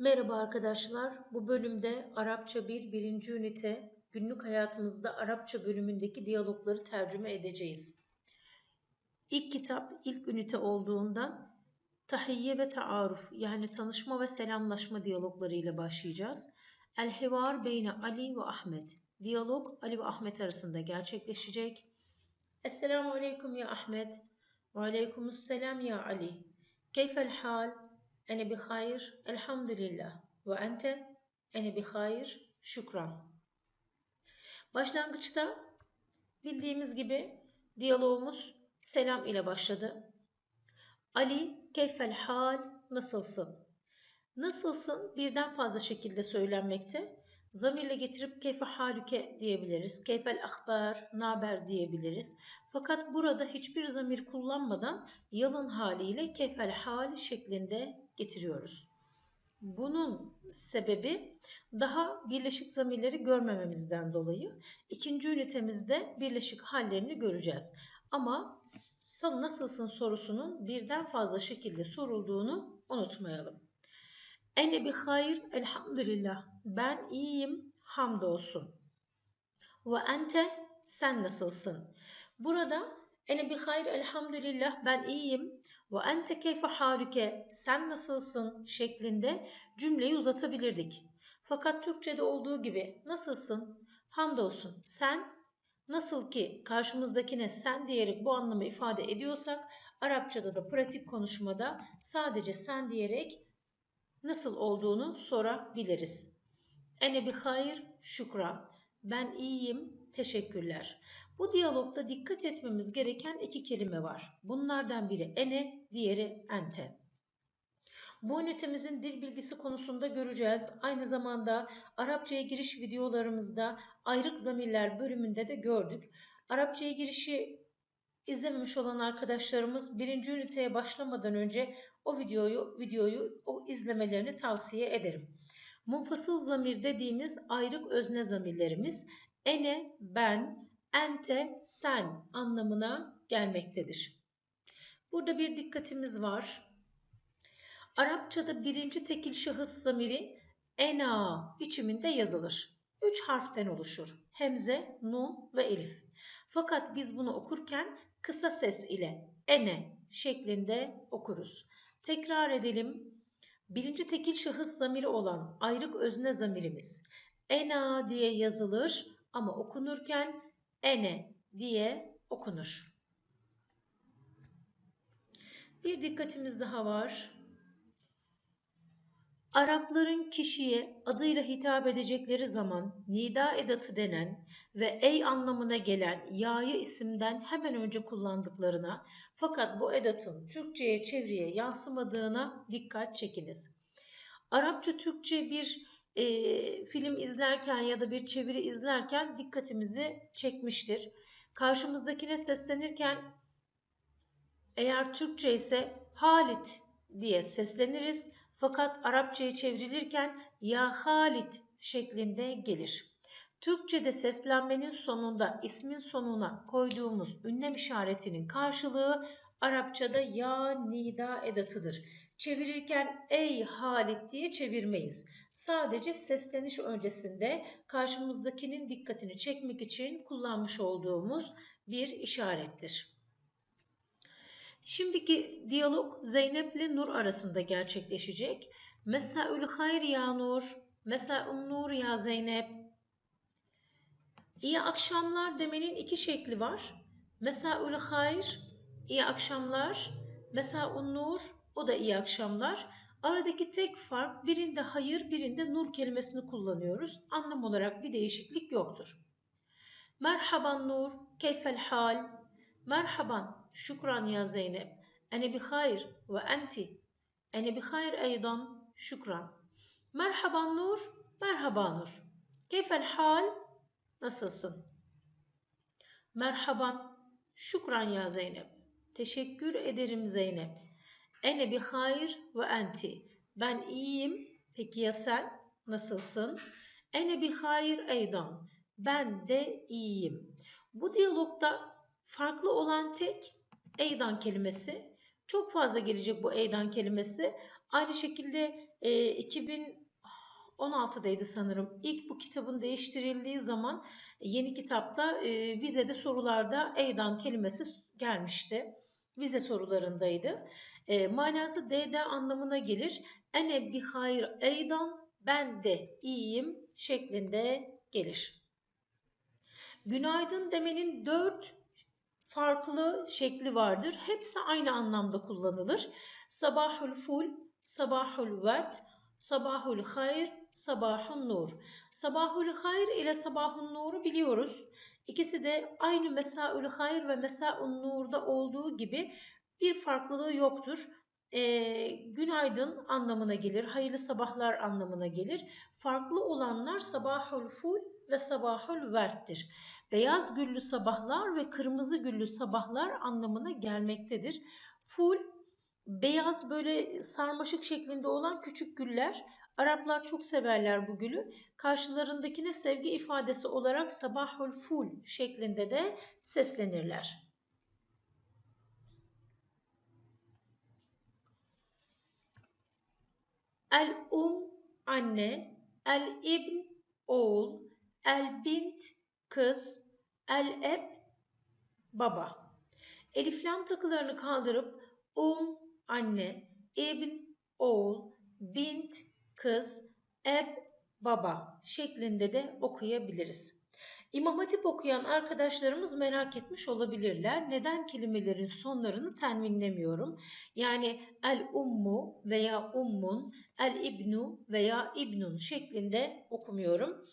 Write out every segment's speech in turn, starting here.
Merhaba arkadaşlar. Bu bölümde Arapça 1 birinci ünite günlük hayatımızda Arapça bölümündeki diyalogları tercüme edeceğiz. İlk kitap ilk ünite olduğundan tahiyye ve taaruf yani tanışma ve selamlaşma diyalogları ile başlayacağız. El hivar beyne Ali ve Ahmet. Diyalog Ali ve Ahmet arasında gerçekleşecek. Esselamu aleyküm ya Ahmet. Ve aleykümüsselam ya Ali. Keyfel hal? Ene bi hayır. Elhamdülillah. Ve ente. Ene bi hayır. Şükran. Başlangıçta bildiğimiz gibi diyalogumuz selam ile başladı. Ali keyfel hal nasılsın? Nasılsın birden fazla şekilde söylenmekte. Zamirle getirip keyfe halüke diyebiliriz. Keyfel ahbar, naber diyebiliriz. Fakat burada hiçbir zamir kullanmadan yalın haliyle keyfel hal şeklinde getiriyoruz. Bunun sebebi daha birleşik zamirleri görmememizden dolayı. İkinci ünitemizde birleşik hallerini göreceğiz. Ama nasılsın sorusunun birden fazla şekilde sorulduğunu unutmayalım. Ene bi hayır elhamdülillah. Ben iyiyim hamdolsun. Ve ente sen nasılsın? Burada ene bi hayır elhamdülillah ben iyiyim. Ve ente keyfe halüke sen nasılsın şeklinde cümleyi uzatabilirdik. Fakat Türkçe'de olduğu gibi nasılsın? Hamdolsun sen nasıl ki karşımızdakine sen diyerek bu anlamı ifade ediyorsak Arapçada da pratik konuşmada sadece sen diyerek nasıl olduğunu sorabiliriz. Ene bi hayır şükran. Ben iyiyim, teşekkürler. Bu diyalogda dikkat etmemiz gereken iki kelime var. Bunlardan biri ene, diğeri ente. Bu ünitemizin dil bilgisi konusunda göreceğiz. Aynı zamanda Arapçaya giriş videolarımızda ayrık zamirler bölümünde de gördük. Arapçaya girişi izlememiş olan arkadaşlarımız birinci üniteye başlamadan önce o videoyu, videoyu o izlemelerini tavsiye ederim. Munfasıl zamir dediğimiz ayrık özne zamirlerimiz ene, ben, ente, sen anlamına gelmektedir. Burada bir dikkatimiz var. Arapçada birinci tekil şahıs zamiri ena biçiminde yazılır. Üç harften oluşur. Hemze, nun ve elif. Fakat biz bunu okurken kısa ses ile ene şeklinde okuruz. Tekrar edelim. Birinci tekil şahıs zamiri olan ayrık özne zamirimiz ena diye yazılır ama okunurken ene diye okunur. Bir dikkatimiz daha var. Arapların kişiye adıyla hitap edecekleri zaman nida edatı denen ve ey anlamına gelen ya'yı isimden hemen önce kullandıklarına fakat bu edatın Türkçe'ye çeviriye yansımadığına dikkat çekiniz. Arapça Türkçe bir e, film izlerken ya da bir çeviri izlerken dikkatimizi çekmiştir. Karşımızdakine seslenirken eğer Türkçe ise Halit diye sesleniriz. Fakat Arapçaya çevrilirken ya Halit şeklinde gelir. Türkçe'de seslenmenin sonunda ismin sonuna koyduğumuz ünlem işaretinin karşılığı Arapçada ya nida edatıdır. Çevirirken ey Halit diye çevirmeyiz. Sadece sesleniş öncesinde karşımızdakinin dikkatini çekmek için kullanmış olduğumuz bir işarettir. Şimdiki diyalog Zeynep ile Nur arasında gerçekleşecek. Mesaül hayr ya Nur, mesaül nur ya Zeynep. İyi akşamlar demenin iki şekli var. Mesaül hayr, iyi akşamlar. Mesaül nur, o da iyi akşamlar. Aradaki tek fark birinde hayır, birinde nur kelimesini kullanıyoruz. Anlam olarak bir değişiklik yoktur. Merhaban Nur, keyfel hal? Merhaban, şükran ya Zeynep. Ene bi hayır ve enti. Ene bi hayır eydan, şükran. Merhaban Nur, merhaba Nur. Keyfel hal? Nasılsın? Merhaban, şükran ya Zeynep. Teşekkür ederim Zeynep. Ene bi hayır ve enti. Ben iyiyim. Peki ya sen? Nasılsın? Ene bi hayır eydan. Ben de iyiyim. Bu diyalogda farklı olan tek eydan kelimesi. Çok fazla gelecek bu eydan kelimesi. Aynı şekilde e, 2016'daydı sanırım. İlk bu kitabın değiştirildiği zaman yeni kitapta e, vizede sorularda eydan kelimesi gelmişti. Vize sorularındaydı. E, manası D'de anlamına gelir. Ene bi hayr eydan ben de iyiyim şeklinde gelir. Günaydın demenin dört farklı şekli vardır. Hepsi aynı anlamda kullanılır. Sabahul ful, sabahul vert, sabahul hayr, sabahun nur. Sabahul hayr ile sabahun nuru biliyoruz. İkisi de aynı mesaül hayr ve mesaun nurda olduğu gibi bir farklılığı yoktur. E, günaydın anlamına gelir, hayırlı sabahlar anlamına gelir. Farklı olanlar sabahul ful ve sabahul verttir. Beyaz güllü sabahlar ve kırmızı güllü sabahlar anlamına gelmektedir. Ful beyaz böyle sarmaşık şeklinde olan küçük güller. Araplar çok severler bu gülü. Karşılarındakine sevgi ifadesi olarak sabahul ful şeklinde de seslenirler. El um anne, el ibn oğul, el bint kız, el eb baba. Eliflam takılarını kaldırıp um anne, ibn oğul, bint kız, eb baba şeklinde de okuyabiliriz. İmam Hatip okuyan arkadaşlarımız merak etmiş olabilirler. Neden kelimelerin sonlarını tenvinlemiyorum? Yani el ummu veya ummun, el ibnu veya ibnun şeklinde okumuyorum.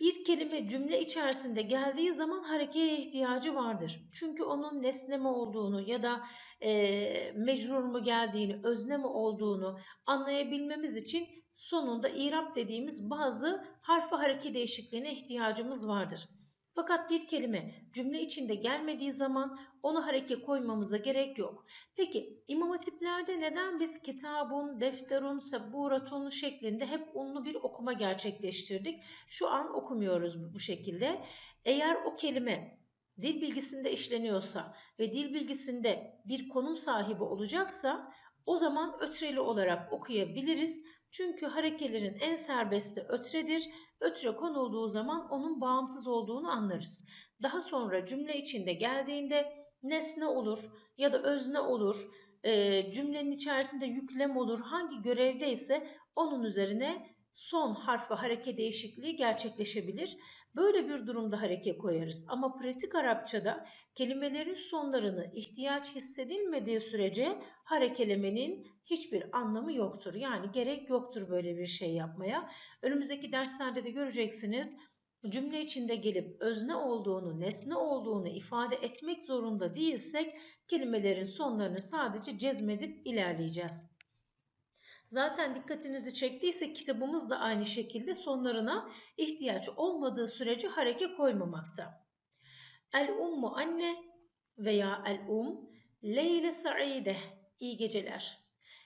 Bir kelime cümle içerisinde geldiği zaman harekeye ihtiyacı vardır. Çünkü onun nesne mi olduğunu ya da e, mecrur mu geldiğini, özne mi olduğunu anlayabilmemiz için sonunda irap dediğimiz bazı harfi hareke değişikliğine ihtiyacımız vardır. Fakat bir kelime cümle içinde gelmediği zaman onu hareke koymamıza gerek yok. Peki imam hatiplerde neden biz kitabun, defterun, seburatun şeklinde hep unlu bir okuma gerçekleştirdik? Şu an okumuyoruz bu şekilde. Eğer o kelime dil bilgisinde işleniyorsa ve dil bilgisinde bir konum sahibi olacaksa o zaman ötreli olarak okuyabiliriz. Çünkü harekelerin en serbesti ötredir. Ötre konulduğu zaman onun bağımsız olduğunu anlarız. Daha sonra cümle içinde geldiğinde nesne olur ya da özne olur, e, cümlenin içerisinde yüklem olur, hangi görevde ise onun üzerine son harf ve hareke değişikliği gerçekleşebilir. Böyle bir durumda hareke koyarız. Ama pratik Arapçada kelimelerin sonlarını ihtiyaç hissedilmediği sürece harekelemenin hiçbir anlamı yoktur. Yani gerek yoktur böyle bir şey yapmaya. Önümüzdeki derslerde de göreceksiniz. Cümle içinde gelip özne olduğunu, nesne olduğunu ifade etmek zorunda değilsek kelimelerin sonlarını sadece cezmedip ilerleyeceğiz. Zaten dikkatinizi çektiyse kitabımız da aynı şekilde sonlarına ihtiyaç olmadığı sürece hareke koymamakta. El ummu anne veya el um Leyle Saide iyi geceler.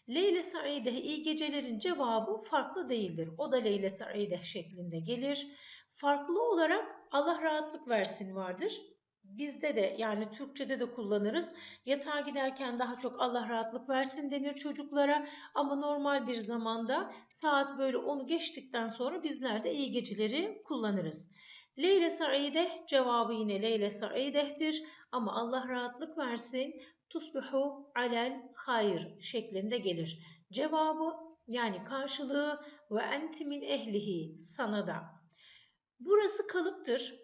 Leyle Saide iyi gecelerin cevabı farklı değildir. O da Leyle Saide şeklinde gelir. Farklı olarak Allah rahatlık versin vardır. Bizde de yani Türkçe'de de kullanırız. Yatağa giderken daha çok Allah rahatlık versin denir çocuklara ama normal bir zamanda saat böyle onu geçtikten sonra bizler de iyi geceleri kullanırız. Leyle Saide cevabı yine Leyle Saide'dir ama Allah rahatlık versin tusbihu alel hayır şeklinde gelir. Cevabı yani karşılığı ve entimin ehlihi sana da. Burası kalıptır.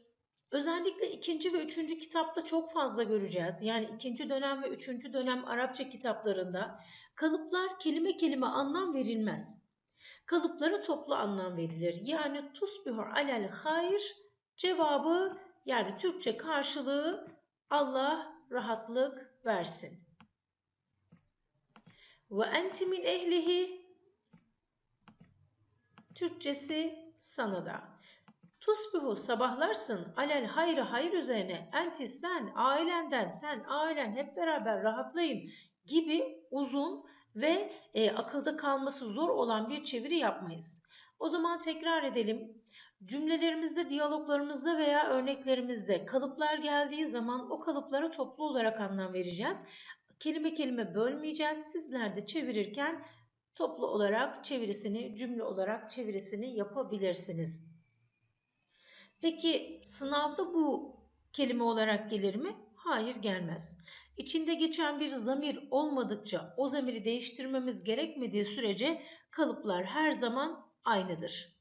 Özellikle ikinci ve üçüncü kitapta çok fazla göreceğiz. Yani ikinci dönem ve üçüncü dönem Arapça kitaplarında kalıplar kelime kelime anlam verilmez. Kalıplara toplu anlam verilir. Yani tusbihur alel hayır cevabı yani Türkçe karşılığı Allah rahatlık versin. Ve enti min ehlihi Türkçesi sana da. Tusbihu sabahlarsın alel hayrı hayır üzerine enti sen ailenden sen ailen hep beraber rahatlayın gibi uzun ve e, akılda kalması zor olan bir çeviri yapmayız. O zaman tekrar edelim. Cümlelerimizde, diyaloglarımızda veya örneklerimizde kalıplar geldiği zaman o kalıplara toplu olarak anlam vereceğiz. kelime kelime bölmeyeceğiz. Sizler de çevirirken toplu olarak çevirisini, cümle olarak çevirisini yapabilirsiniz. Peki sınavda bu kelime olarak gelir mi? Hayır gelmez. İçinde geçen bir zamir olmadıkça o zamiri değiştirmemiz gerekmediği sürece kalıplar her zaman aynıdır.